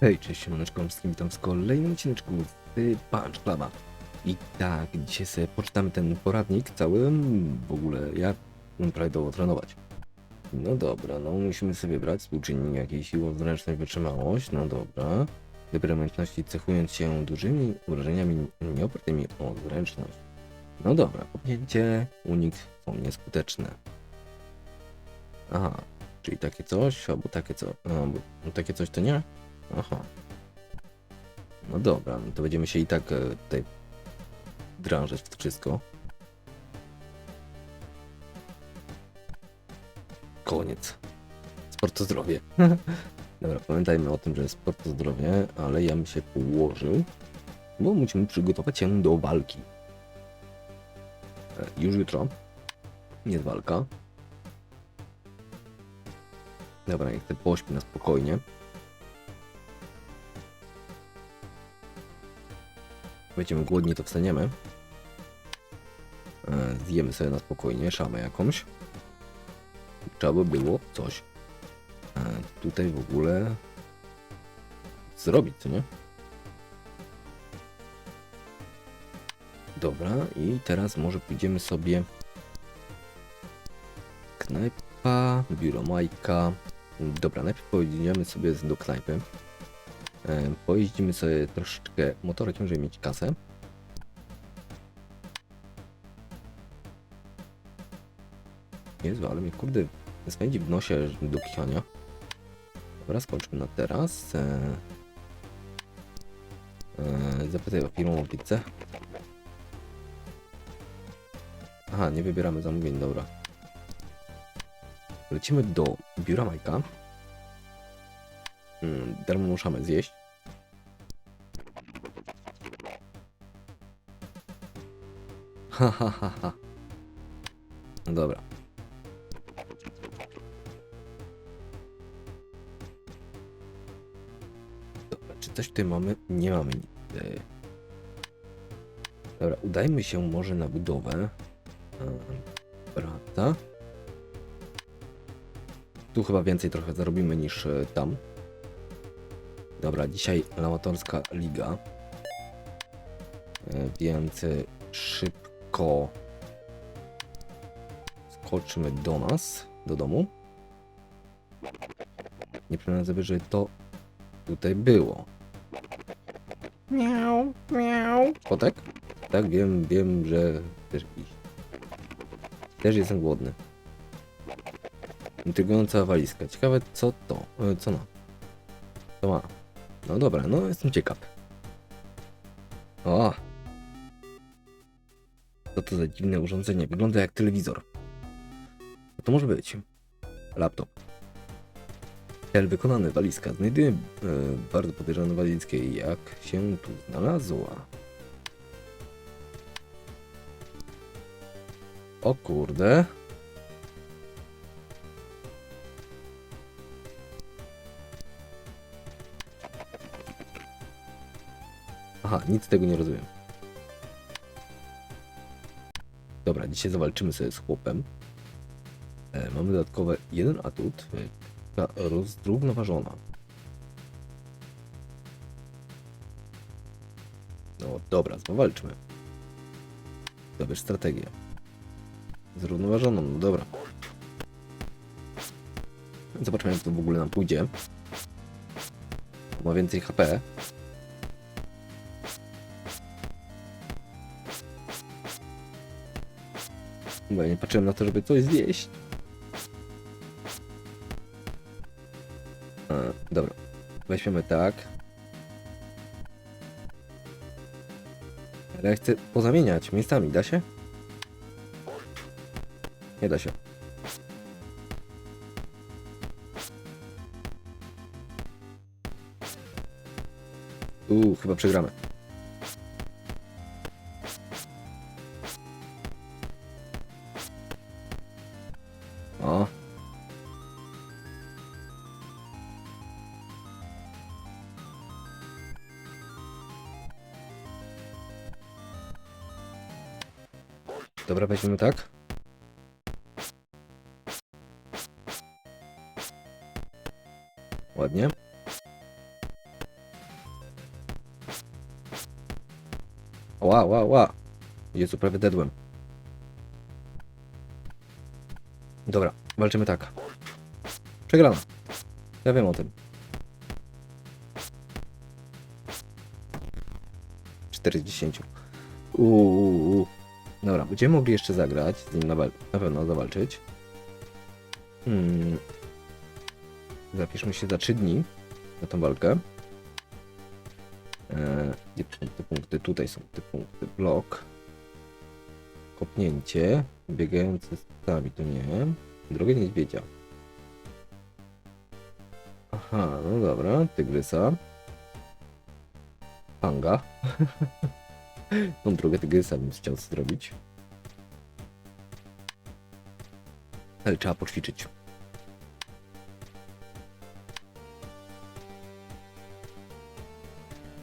Hej, cześć, siemaneczko, wszystkim witam w kolejnym odcineczku z Punch Cluba. I tak, dzisiaj sobie poczytamy ten poradnik cały, mm, w ogóle jak prawidłowo trenować. No dobra, no musimy sobie wybrać współczynnik jakiejś siły, zręczność, wytrzymałość, no dobra. Wybór umiejętności cechując się dużymi urażeniami nieopartymi o zręczność. No dobra, popchnięcie, unik są nieskuteczne. Aha, czyli takie coś, albo takie co, albo takie coś to nie? Aha. No dobra, no to będziemy się i tak e, tutaj drążyć w to wszystko. Koniec. Sport to zdrowie. dobra, pamiętajmy o tym, że sport to zdrowie, ale ja bym się położył, bo musimy przygotować się do walki. E, Już jutro jest walka. Dobra, niech ten pośpi na spokojnie. Będziemy głodni, to wstaniemy. E, Zjemy sobie na spokojnie szamę jakąś. Trzeba by było coś e, tutaj w ogóle zrobić, co nie? Dobra, i teraz może pójdziemy sobie knajpa, biuro Majka. Dobra, najpierw pojedziemy sobie do knajpy. E, Pojeździmy sobie troszeczkę motorkiem, żeby mieć kasę. Jezu, ale mnie kurde spędzi w nosie do kichania. Dobra, skończmy na teraz. E, e, zapytaj o firmę o pizzę. Aha, nie wybieramy zamówień, dobra. Lecimy do biura Majka. Mm, darmo muszamy zjeść. Ha, ha. No dobra. Dobra, czy coś tutaj mamy? Nie mamy nic. E, Dobra, udajmy się może na budowę. E, Prawda? Tu chyba więcej trochę zarobimy niż e, tam. Dobra, dzisiaj amatorska liga. E, Więc e, szybko skoczymy do nas, do domu. Nie przypominam sobie, że to tutaj było. Miau, miau. Kotek? Tak, wiem, wiem, że też jakiś. Też jestem głodny. Intrygująca walizka. Ciekawe co to, e, co na. To ma. No dobra, no jestem ciekaw. O! Co to za dziwne urządzenie? Wygląda jak telewizor. Co to może być? Laptop. Cel wykonany, walizka. Znajduję e, bardzo podejrzane walizkę. Jak się tu znalazła? O kurde. Aha, nic tego nie rozumiem. Dobra, dzisiaj zawalczymy sobie z chłopem. E, mamy dodatkowe jeden atut. e, ta Rozrównoważona. No dobra, zawalczmy. Dobierz strategię. Zrównoważoną, no dobra. Zobaczmy jak to w ogóle nam pójdzie. Ma więcej HP. Bo ja nie patrzyłem na to, żeby coś zjeść. E, dobra. Weźmiemy tak. Ale ja chcę pozamieniać miejscami, da się? Nie da się. Uuu, chyba przegramy. Robimy tak. Ładnie. Ła, ła, ła. Jezu, prawie dedłem. Dobra, walczymy tak. Przegrana. Ja wiem o tym. 40. Uuu. Dobra, będziemy mogli jeszcze zagrać, z nim na, pewno zawalczyć. Hmm. Zapiszmy się za 3 dni na tą walkę. Eee, gdzie są te punkty? Tutaj są te punkty. Blok. Kopnięcie. Biegający z psami, to nie. Drogę niedźwiedzia. Aha, no dobra. Tygrysa. Panga. Tą drogę tygrysa bym chciał zrobić. Ale trzeba poćwiczyć.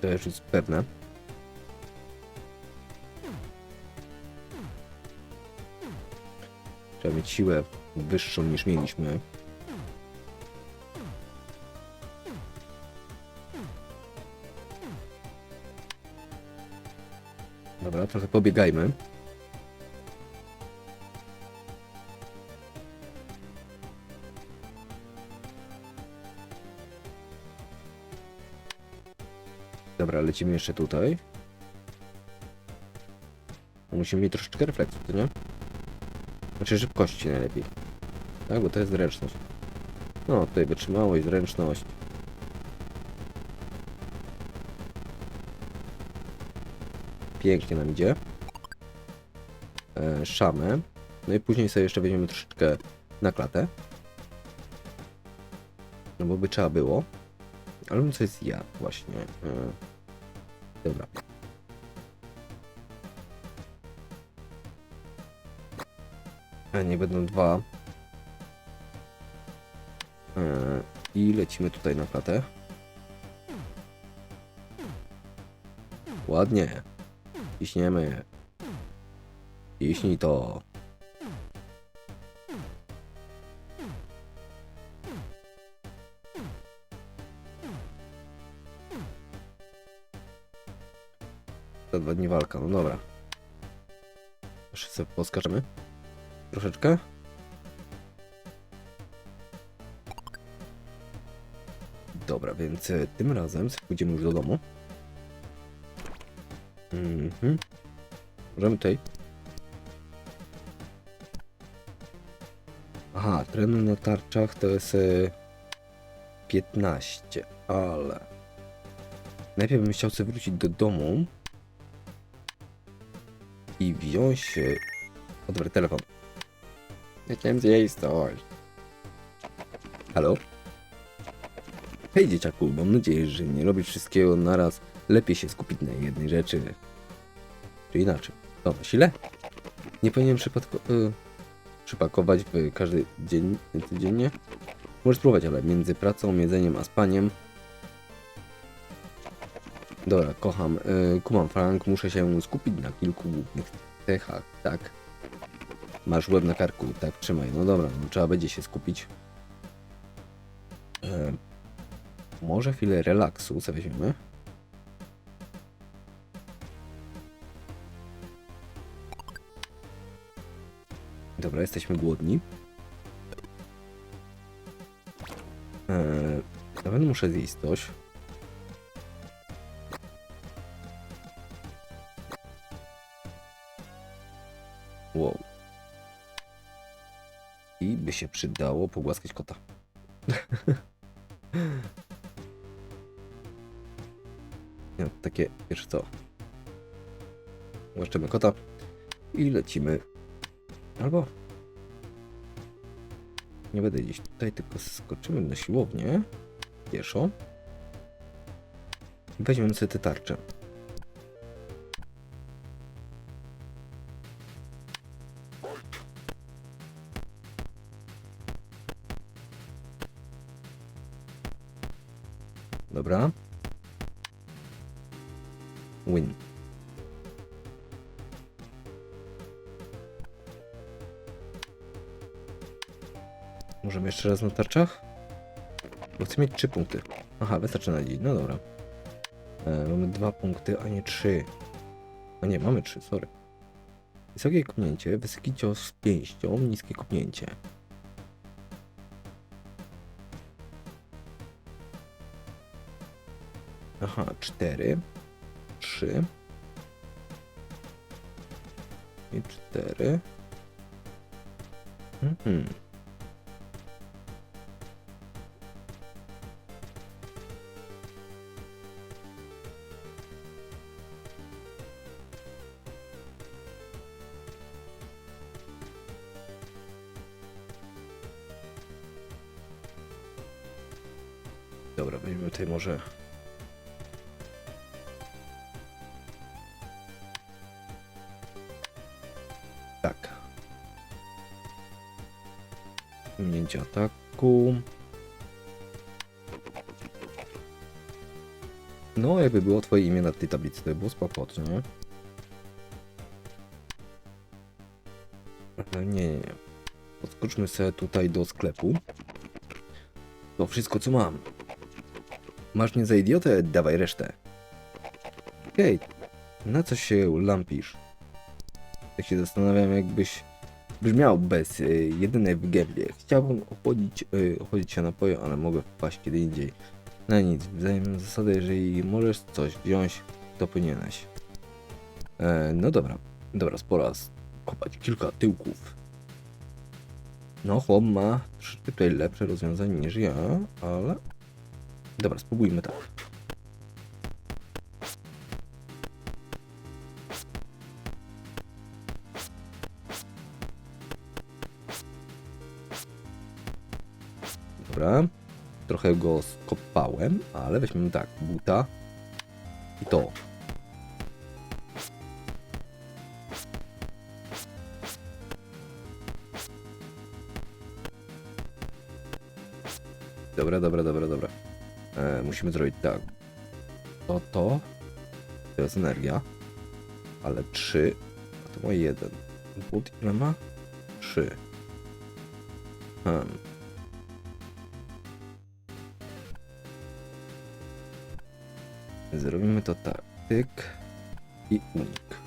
To już jest pewne. Trzeba mieć siłę wyższą niż mieliśmy. Trochę pobiegajmy. Dobra, lecimy jeszcze tutaj. Musimy mieć troszeczkę refleksu, nie? Znaczy szybkości najlepiej. Tak, bo to jest zręczność. No, tutaj wytrzymałość, zręczność. Pięknie nam idzie. E, szamę. No i później sobie jeszcze weźmiemy troszeczkę na klatę. No bo by trzeba było. Ale bym coś zjadł właśnie. E, dobra. A nie będą dwa. E, I lecimy tutaj na klatę. Ładnie. Ciśniemy. Ciśnij to. Za dwa dni walka, no dobra. Jeszcze sobie poskaczemy. Troszeczkę. Dobra, więc e, tym razem pójdziemy już do domu. Mhm. Możemy tutaj. Aha, trenuj na tarczach to jest e, 15, ale najpierw bym chciał sobie wrócić do domu i wziąć e, odbrać telefon. Ja chciałem zjeść coś. Halo? Hej dzieciaku, mam nadzieję, że nie robisz wszystkiego naraz. Lepiej się skupić na jednej rzeczy. Czy inaczej. Na sile? Nie powinienem przypadko, y, przypakować w każdy dzień, codziennie? Możesz spróbować, ale między pracą, jedzeniem a spaniem... Dobra, kocham. Y, kumam Frank, muszę się skupić na kilku głównych cechach, tak? Masz łeb na karku, tak, trzymaj. No dobra, no, trzeba będzie się skupić. E, może chwilę relaksu sobie weźmiemy. Dobra, jesteśmy głodni. Eee, na pewno muszę zjeść coś. Wow. I by się przydało pogłaskać kota. Nie, takie, wiesz co. Głaszczymy kota i lecimy. Albo... Nie będę gdzieś tutaj, tylko skoczymy na siłownię. Pieszo. I weźmiemy sobie te tarcze. Dobra. Win. Możemy jeszcze raz na tarczach? Bo chcę mieć trzy punkty. Aha, wystarczy na dzień. No dobra. E, mamy dwa punkty, a nie trzy. A nie, mamy trzy, sorry. Wysokie kopnięcie, wysoki cios z pięścią, niskie kopnięcie. Aha, cztery, trzy i cztery. Mhm. Może. Tak. Minięcie ataku. No, jakby było twoje imię na tej tablicy, to by było nie? Nie, nie, nie. Podskoczmy sobie tutaj do sklepu. To wszystko, co mam. Masz mnie za idiotę? Dawaj resztę. Okej, na co się lampisz? Tak się zastanawiam, jakbyś brzmiał bez y, jedynej w gębie. Chciałbym ochłodzić, y, ochłodzić się napoju, ale mogę wpaść kiedy indziej. No nic, wzajemną zasadę, jeżeli możesz coś wziąć, to powinieneś. E, no dobra, dobra, spora kopać kilka tyłków. No, chłop ma tutaj lepsze rozwiązanie niż ja, ale... Dobra, spróbujmy tak. Dobra, trochę go skopałem, ale weźmiemy tak, buta i to. Dobra, dobra, dobra, dobra. Musimy zrobić tak. To, to. To jest energia. Ale 3. A to ma 1. But ile ma? 3. Hmm. Zrobimy to tak. Tyk. I unik.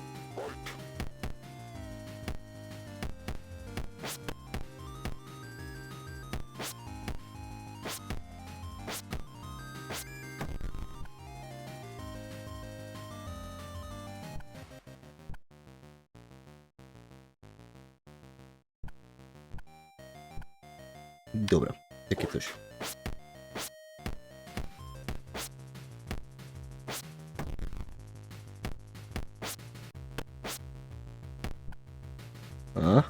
Dobra, takie coś. A?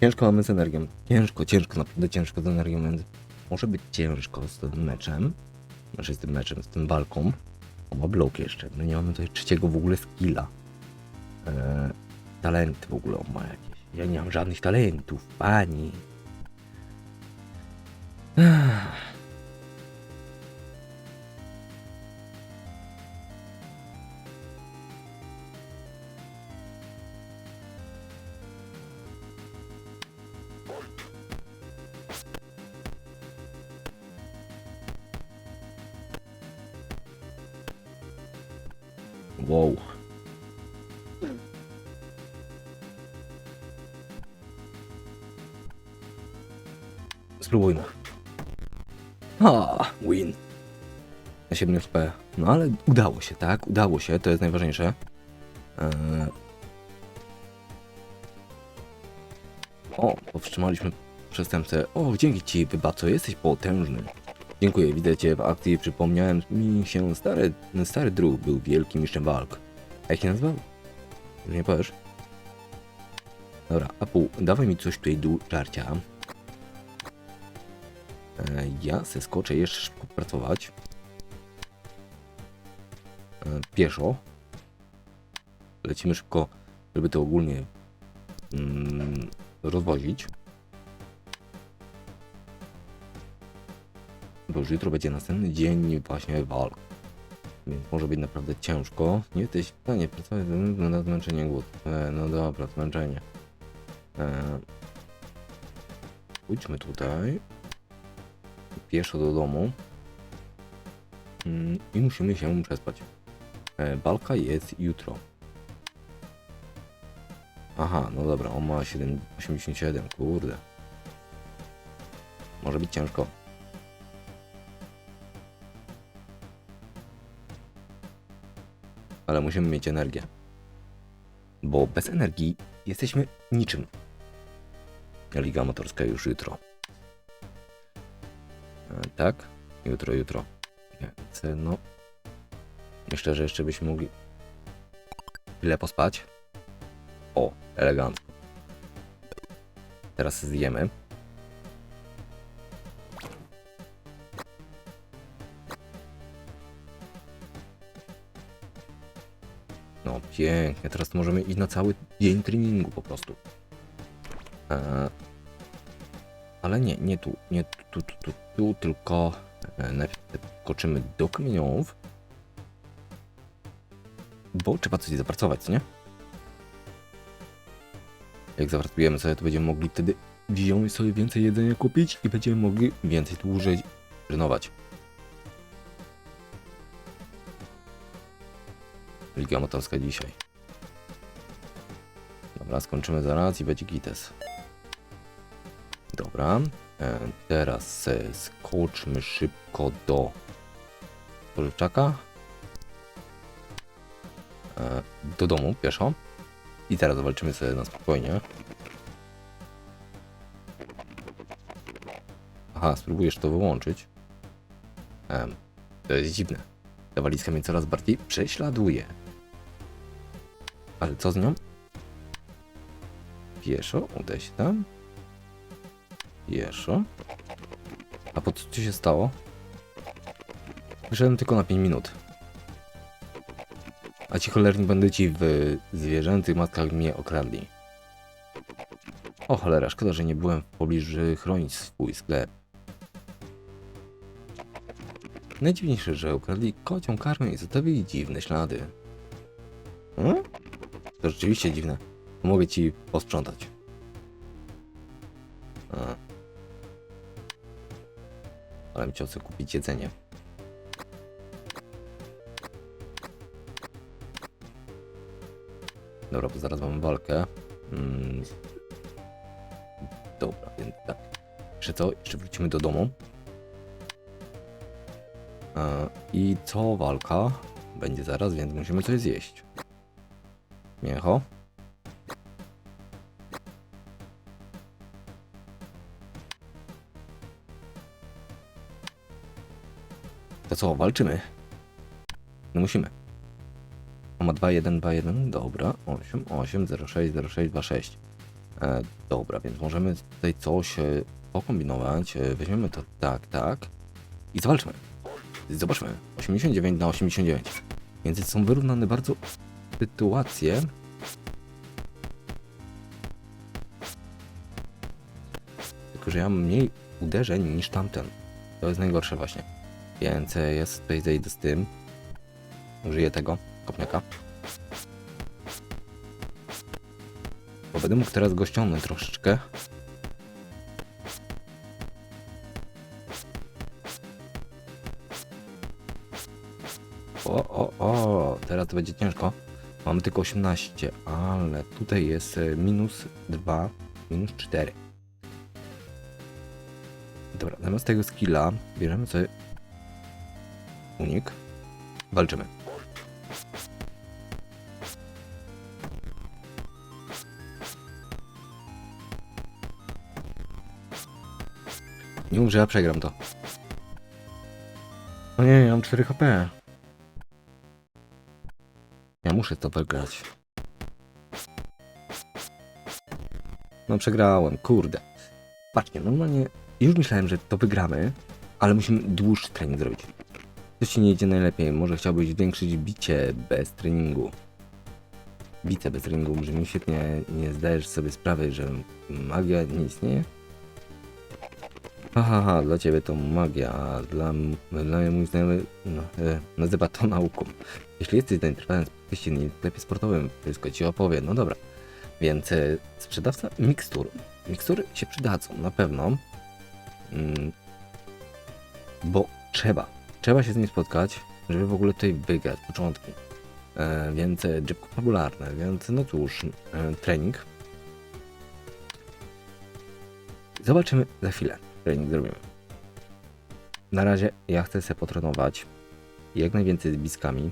Ciężko mamy z energią. Ciężko, ciężko, naprawdę ciężko z energią, więc może być ciężko z tym meczem. Znaczy z tym meczem, z tym walką. O, ma blok jeszcze. My nie mamy tutaj trzeciego w ogóle skilla. Eee, talenty w ogóle on ma jakieś. Ja nie mam żadnych talentów, pani. 嗯 7P. No ale udało się, tak? Udało się, to jest najważniejsze. E, o, powstrzymaliśmy przestępcę. O, dzięki ci, wybaco, jesteś potężny. Dziękuję, widzę cię w akcji. Przypomniałem mi się, stary, stary druk był wielkim mistrzem walk. Jak się nazywał? Nie powiesz? Dobra, Apu, dawaj mi coś tutaj do żarcia. E, ja se skoczę jeszcze szybko pracować. Pieszo. Lecimy szybko, żeby to ogólnie mm, rozwozić. Bo już jutro będzie następny dzień właśnie walk. Więc może być naprawdę ciężko. Nie jesteś w stanie pracować na zmęczenie głód. E, no dobra, zmęczenie. E, pójdźmy tutaj. Pieszo do domu. Mm, I musimy się przespać. E, walka jest jutro. Aha, no dobra, on ma 7, 87, kurde. Może być ciężko. Ale musimy mieć energię. Bo bez energii jesteśmy niczym. Liga motorska już jutro. E, tak? Jutro, jutro. Więc no. Myślę, że jeszcze byśmy mogli chwilę pospać. O, elegancko. Teraz zjemy. No, pięknie. Teraz możemy iść na cały dzień treningu po prostu. E, ale nie, nie tu, nie tu, tu, tu, tu, tylko e, najpierw skoczymy do kamieniołów. Bo trzeba coś zapracować, co nie? Jak zapracujemy sobie, to będziemy mogli wtedy wziąć sobie więcej jedzenia kupić i będziemy mogli więcej dłużej trenować. Liga motorska dzisiaj. Dobra, skończymy zaraz i będzie gites. Dobra, e, teraz skoczmy szybko do Polczaka. E, do domu pieszo. I teraz zawalczymy sobie na spokojnie. Aha, spróbujesz to wyłączyć. Em, to jest dziwne. Ta walizka mnie coraz bardziej prześladuje. Ale co z nią? Pieszo, udaj się tam. Pieszo. A po co ci się stało? Wyszedłem tylko na 5 minut. A ci cholerni bandyci w zwierzęcych matkach mnie okradli. O cholera, szkoda, że nie byłem w pobliżu, chronić swój sklep. Najdziwniejsze, że ukradli kocią karmę i zostawili dziwne ślady. Hmm? To rzeczywiście dziwne. Mogę ci posprzątać. A. Ale mi chcę kupić jedzenie. Dobra, bo zaraz mamy walkę. Mm. Dobra, więc tak. Jeszcze co? Jeszcze wrócimy do domu. E, I co walka? Będzie zaraz, więc musimy coś zjeść. Miecho. To co, walczymy? No musimy. On ma 2-1, 2-1, dobra. 8, 8, 0, 6, 0, 6, 2, 6. E, dobra, więc możemy tutaj coś e, pokombinować. E, weźmiemy to tak, tak. I zobaczmy. Zobaczmy. 89 na 89. Więc są wyrównane bardzo sytuacje. Tylko, że ja mam mniej uderzeń niż tamten. To jest najgorsze właśnie. Więc e, ja tutaj zejdę z tym. Użyję tego kopniaka. Bo będę mógł teraz go troszeczkę. O, o, o, teraz to będzie ciężko. Mamy tylko 18, ale tutaj jest e, minus 2, minus 4. Dobra, zamiast tego skilla bierzemy sobie unik. Walczymy. Nie że ja przegram to. O nie, ja mam 4 HP. Ja muszę to wygrać. No przegrałem, kurde. Patrzcie, normalnie już myślałem, że to wygramy, ale musimy dłuższy trening zrobić. Coś ci nie idzie najlepiej, może chciałbyś zwiększyć bicie bez treningu. Bicie bez treningu brzmi świetnie, nie zdajesz sobie sprawy, że magia nie istnieje? Aha, ha, dla ciebie to magia, a dla, dla mnie mój znajomy no, e, nazywa to nauką. Jeśli jesteś zainteresowany gościnnym sklepie sportowym, wszystko ci opowie. No dobra, więc e, sprzedawca mikstur. Mikstury się przydadzą, na pewno. Mm, bo trzeba. Trzeba się z nim spotkać, żeby w ogóle tutaj wygrać początki. E, więc e, drzewko fabularne, więc no cóż, e, trening. Zobaczymy za chwilę. Trening zrobimy. Na razie ja chcę sobie potrenować jak najwięcej z bliskami.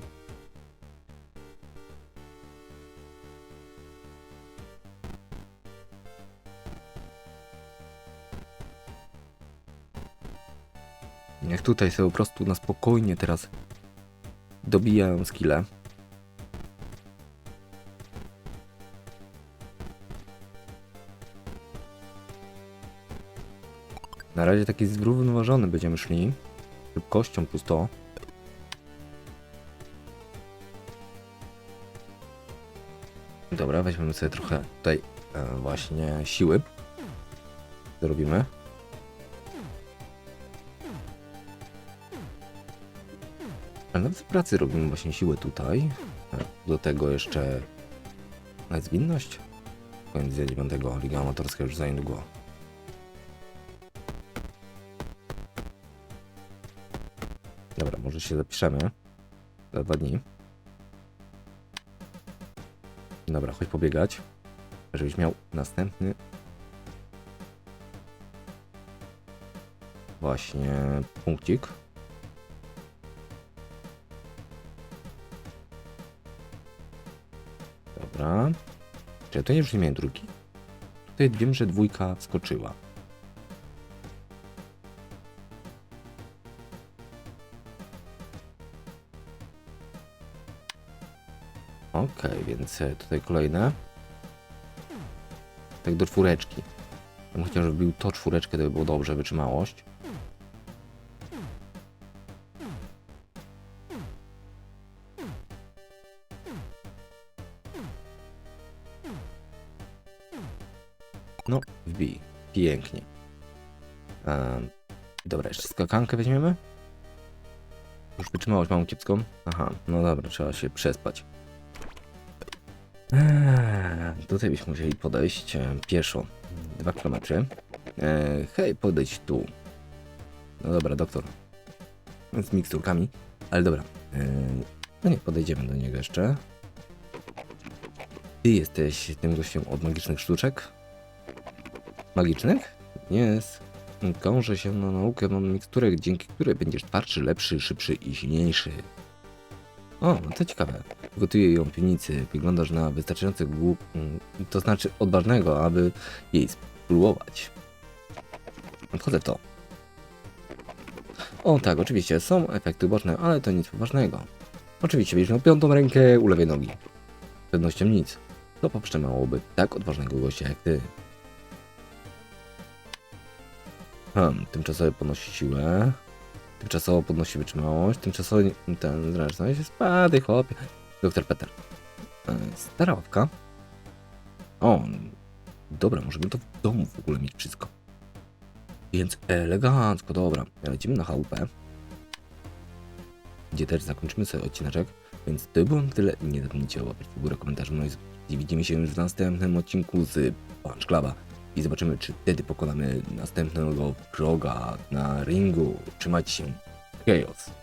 Niech tutaj sobie po prostu na spokojnie teraz dobijają skille. Na razie taki zrównoważony będziemy szli. Szybkością plus to. Dobra, weźmiemy sobie trochę tutaj e, właśnie siły. Zrobimy. Ale nawet w pracy robimy właśnie siłę tutaj. E, Do tego jeszcze zwinność. Koniec dnia 9. Liga Amatorska już za niedługo. Może się zapiszemy za dwa dni. Dobra, chodź pobiegać, żebyś miał następny właśnie punkcik. Dobra. Czy ja tu już nie miałem drugi? Tutaj wiem, że dwójka wskoczyła. Okej, więc e, tutaj kolejne. Tak do czwóreczki. Bym chciał, żeby był to czwóreczkę, to by było dobrze, wytrzymałość. No, wbij. Pięknie. Em, dobra, jeszcze skakankę weźmiemy. Już wytrzymałość mam kiepską. Aha, no dobra, trzeba się przespać. Eee, tutaj byśmy musieli podejść e, pieszo. Dwa kilometry. Eee, hej, podejdź tu. No dobra, doktor. Z miksturkami. Ale dobra. Eee, no nie, podejdziemy do niego jeszcze. Ty jesteś tym gościem od magicznych sztuczek? Magicznych? Jest. Kążę się na naukę mam miksturek, dzięki której będziesz twardszy, lepszy, szybszy i silniejszy. O, no to ciekawe. Gotuję ją piwnicy. Wyglądasz na wystarczająco głup... mm, To znaczy odważnego, aby jej spróbować. Wchodzę w to. O tak, oczywiście, są efekty uboczne, ale to nic poważnego. Oczywiście, miał piątą rękę u lewej nogi. Z pewnością nic. To powstrzymałoby tak odważnego gościa jak ty. Hmm, tymczasowo podnosi siłę. Tymczasowo podnosi wytrzymałość. Tymczasowo ten zręczność. Spadaj, chłopie. Doktor Peter. E, Stara ławka. O, dobra, możemy to w domu w ogóle mieć wszystko. Więc elegancko, dobra. Lecimy na chałupę. Gdzie też zakończymy sobie odcineczek. Więc to było tyle. Nie zapomnijcie o w górę komentarzy. No i widzimy się już w następnym odcinku z Punch Cluba. I zobaczymy, czy wtedy pokonamy następnego proga na ringu. Trzymajcie się. Chaos.